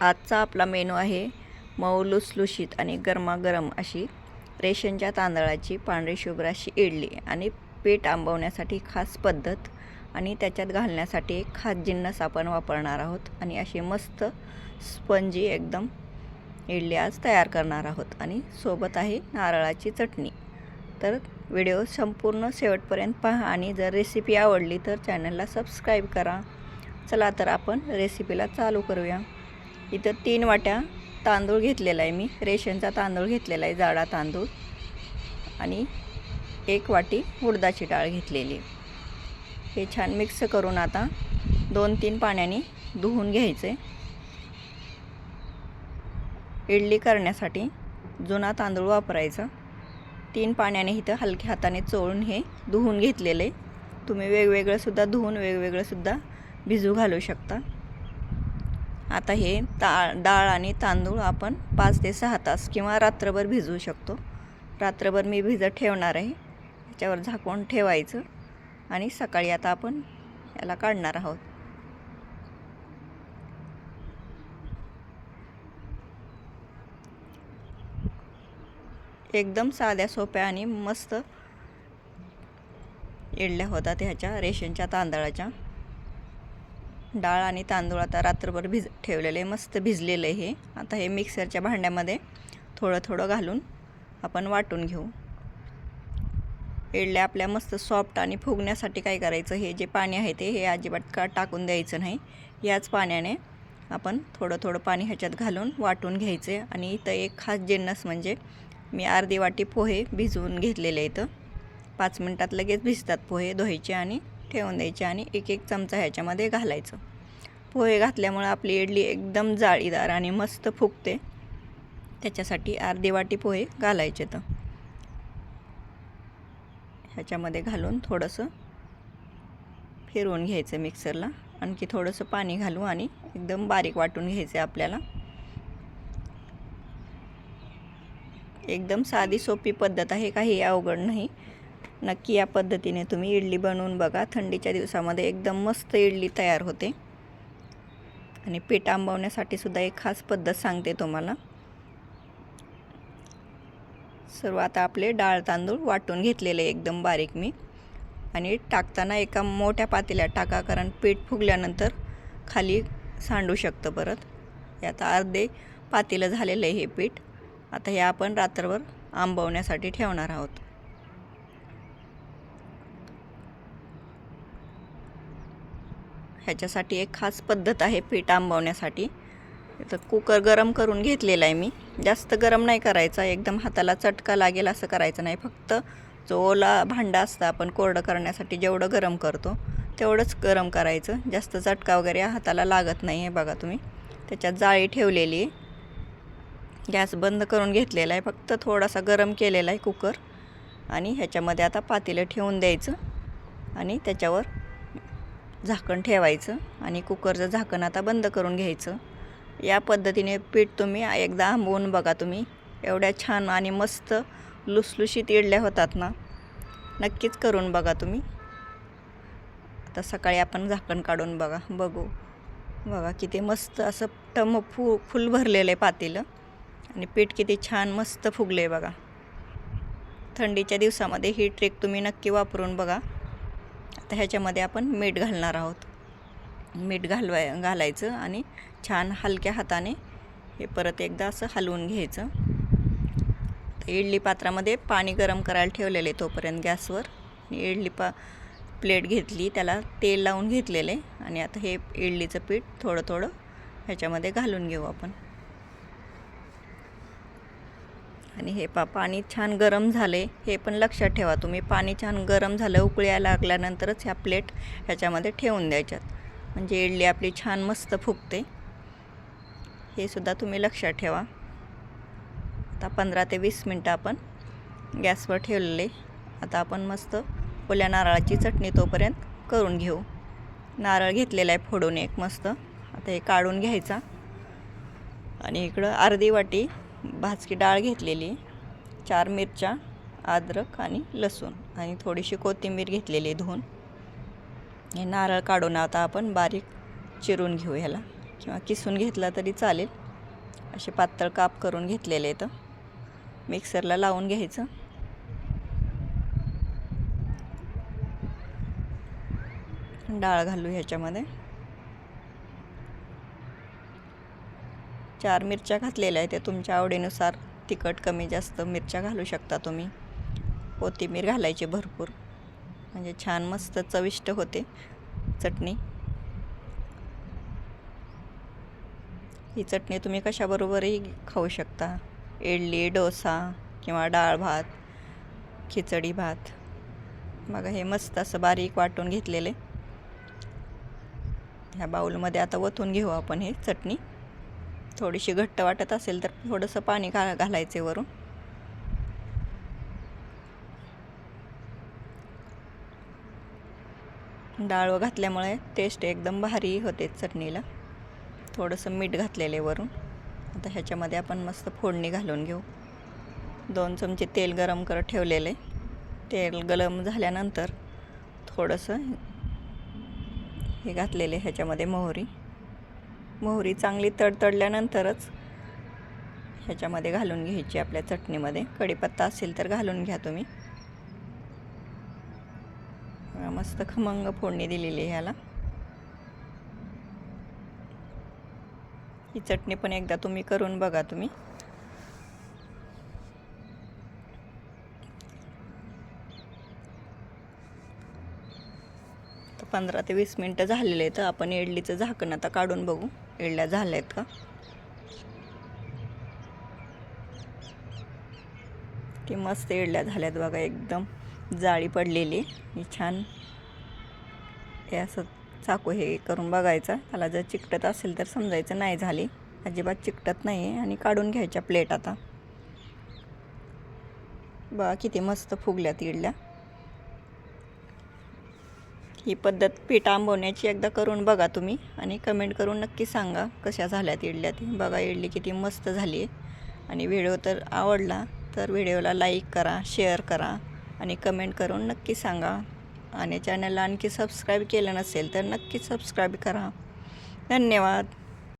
आजचा आपला मेनू आहे मऊ लुसलुशीत आणि गरमागरम अशी रेशनच्या तांदळाची पांढरी शुभ्र अशी इडली आणि पीठ आंबवण्यासाठी खास पद्धत आणि त्याच्यात घालण्यासाठी एक खास जिन्नस आपण वापरणार आहोत आणि अशी मस्त स्पंजी एकदम इडली आज तयार करणार आहोत आणि सोबत आहे नारळाची चटणी. तर व्हिडिओ संपूर्ण शेवटपर्यंत पहा आणि जर रेसिपी आवडली तर चॅनलला सबस्क्राईब करा. चला तर आपण रेसिपीला चालू करूया. इथं तीन वाट्या तांदूळ घेतलेला आहे मी. रेशनचा तांदूळ घेतलेला आहे जाडा तांदूळ. आणि एक वाटी उडदाची डाळ घेतलेली हे छान मिक्स करून आता दोन तीन पाण्याने धुवून घ्यायचे. इडली करण्यासाठी जुना तांदूळ वापरायचा. तीन पाण्याने इथं हलक्या हाताने चोळून हे धुवून घेतलेले. तुम्ही वेगवेगळंसुद्धा धुवून वेगवेगळंसुद्धा भिजू घालू शकता. आता हे ता डाळ आणि तांदूळ आपण पाच ते सहा तास किंवा रात्रभर भिजवू शकतो. रात्रभर मी भिजत ठेवणार आहे. याच्यावर झाकून ठेवायचं आणि सकाळी आता आपण याला काढणार आहोत. एकदम साध्या सोप्या आणि मस्त इडल्या होतात ह्याच्या रेशनच्या तांदळाच्या. डाळ आणि तांदूळ आता रात्रभर भिज ठेवलेले मस्त भिजलेलं आहे हे. आता हे मिक्सरच्या भांड्यामध्ये थोडं थोडं घालून आपण वाटून घेऊ. एडल्या आपल्या मस्त सॉफ्ट आणि फुगण्यासाठी काय करायचं हे जे पाणी आहे ते हे अजिबात का टाकून द्यायचं नाही. याच पाण्याने आपण थोडं थोडं पाणी ह्याच्यात घालून वाटून घ्यायचे. आणि इथं एक खास जिन्नस म्हणजे मी अर्धी वाटी पोहे भिजवून घेतलेले इथं. पाच मिनटात लगेच भिजतात पोहे धुवायचे आणि ठेवून द्यायचे आणि एक एक चमचा ह्याच्यामध्ये घालायचं. पोहे घातल्यामुळं आपली इडली एकदम जाळीदार आणि मस्त फुगते. त्याच्यासाठी अर्धी वाटी पोहे घालायचे तर. ह्याच्यामध्ये घालून थोडंसं फिरवून घ्यायचं मिक्सरला. आणखी थोडंसं पाणी घालू आणि एकदम बारीक वाटून घ्यायचं आपल्याला. एकदम साधी सोपी पद्धत आहे काही अवघड नाही. नक्की या पद्धतीने तुम्ही इडली बनवून बघा. थंडीच्या दिवसामध्ये एकदम मस्त इडली तयार होते. आणि पीठ आंबवण्यासाठी सुद्धा एक खास पद्धत सांगते तुम्हाला. सर्व आता आपले डाळ तांदूळ वाटून घेतलेले एकदम बारीक मी. आणि टाकताना एका मोठ्या पातेल्यात टाका कारण पीठ फुगल्यानंतर खाली सांडू शकतं परत. हे आता अर्धे पातेलं झालेलं आहे हे पीठ. आता हे आपण रात्रभर आंबवण्यासाठी ठेवणार आहोत. ह्याच्यासाठी एक खास पद्धत आहे पीठ आंबवण्यासाठी. तर कुकर गरम करून घेतलेला आहे मी. जास्त गरम नाही करायचा एकदम हाताला चटका लागेल असं करायचं नाही. फक्त जो ओला भांडा असतं आपण कोरडं करण्यासाठी जेवढं गरम करतो तेवढंच गरम करायचं. जास्त चटका वगैरे हाताला लागत नाही आहे बघा तुम्ही. त्याच्यात जाळी ठेवलेली आहे. गॅस बंद करून घेतलेला आहे. फक्त थोडासा गरम केलेला आहे कुकर. आणि ह्याच्यामध्ये आता पातेलं ठेवून द्यायचं. आणि त्याच्यावर झाकण ठेवायचं आणि कुकरचं झाकण आता बंद करून घ्यायचं. या पद्धतीने पीठ तुम्ही एकदा आंबवून बघा तुम्ही. एवढ्या छान आणि मस्त लुसलुशीत इडल्या होतात ना. नक्कीच करून बघा तुम्ही. आता सकाळी आपण झाकण काढून बघा बघू. बघा किती मस्त असं टम फू फुल भरलेलं आहे पातेलं. आणि पीठ किती छान मस्त फुगले बघा. थंडीच्या दिवसामध्ये ही ट्रिक तुम्ही नक्की वापरून बघा. आता ह्याच्यामध्ये आपण मीठ घालणार आहोत. मीठ घालवाय घालायचं आणि छान हलक्या हाताने हे परत एकदा असं हलवून घ्यायचं. तर इडली पात्रामध्ये पाणी गरम करायला ठेवलेले तोपर्यंत गॅसवर. इडली पा प्लेट घेतली त्याला तेल लावून घेतलेले आणि आता हे इडलीचं पीठ थोडं थोडं ह्याच्यामध्ये घालून घेऊ आपण. आणि हे पा पाणी छान गरम झाले. हे पण लक्षात ठेवा तुम्ही पाणी छान गरम झालं उकळ्या लागल्यानंतरच ह्या प्लेट ह्याच्यामध्ये ठेवून द्यायच्यात. म्हणजे इडली आपली छान मस्त फुगते. हे सुद्धा तुम्ही लक्षात ठेवा. आता पंधरा ते वीस मिनटं आपण गॅसवर ठेवलेले. आता आपण मस्त ओल्या नारळाची चटणी तोपर्यंत करून घेऊ. नारळ घेतलेला आहे फोडून एक मस्त. आता हे काढून घ्यायचा. आणि इकडं अर्धी वाटी भाजकी डाळ घेतलेली चार मिरच्या अद्रक आणि लसूण आणि थोडीशी कोथिंबीर घेतलेली धुवून. हे नारळ काढून आता आपण बारीक चिरून घेऊ ह्याला. किंवा किसून घेतला तरी चालेल. असे पातळ काप करून घेतलेले आहेत. मिक्सरला लावून घ्यायचं. डाळ घालू ह्याच्यामध्ये. चार मिरच्या घातलेल्या आहेत त्या तुमच्या आवडीनुसार. तिखट कमी जास्त मिरच्या घालू शकता तुम्ही. कोथिंबीर घालायची भरपूर. म्हणजे छान मस्त चविष्ट होते. चटणी. ही चटणी तुम्ही कशाबरोबरही खाऊ शकता. इडली डोसा किंवा डाळ भात खिचडी भात. बघा हे मस्त असं बारीक वाटून घेतलेले. ह्या बाऊलमध्ये आता वतून घेऊ आपण हे चटणी. थोडीशी घट्ट वाटत असेल तर थोडंसं पाणी घा घालायचे वरून. डाळ घातल्यामुळे टेस्ट एकदम भारी होते चटणीला. थोडंसं मीठ घातलेले वरून. आता ह्याच्यामध्ये आपण मस्त फोडणी घालून घेऊ. दोन चमचे तेल गरम करत ठेवलेले. तेल गरम झाल्यानंतर थोडंसं हे घातलेले ह्याच्यामध्ये मोहरी. मोहरी चांगली तडतडल्यानंतरच ह्याच्यामध्ये घालून घ्यायची आपल्या चटणीमध्ये. कढीपत्ता असेल तर घालून घ्या तुम्ही. मस्त खमंग फोडणी दिलेली आहे ह्याला. ही चटणी पण एकदा तुम्ही करून बघा तुम्ही. तर पंधरा ते वीस मिनटं झालेले तर आपण इडलीचं झाकण आता काढून बघू. इडल्या झाल्या आहेत का? की मस्त इडल्या झाल्यात बघा एकदम जाळी पडलेली. ही छान. हे असं चाकू हे करून बघायचं. त्याला जर चिकटत असेल तर समजायचं नाही झाली. अजिबात चिकटत नाही आहे आणि काढून घ्यायच्या प्लेट आता. बघा किती मस्त फुगल्यात इडल्या. ही पद्धत पीठ आंबवण्याची एकदा करून बघा तुम्ही आणि कमेंट करून नक्की सांगा कशा झाल्यात इडल्या ती बघा इडली किती मस्त झाली आहे. आणि व्हिडिओ तर आवडला तर व्हिडिओला लाईक करा शेअर करा आणि कमेंट करून नक्की सांगा. आणि चॅनलला आणखी सबस्क्राईब केलं नसेल तर नक्की सबस्क्राईब करा. धन्यवाद.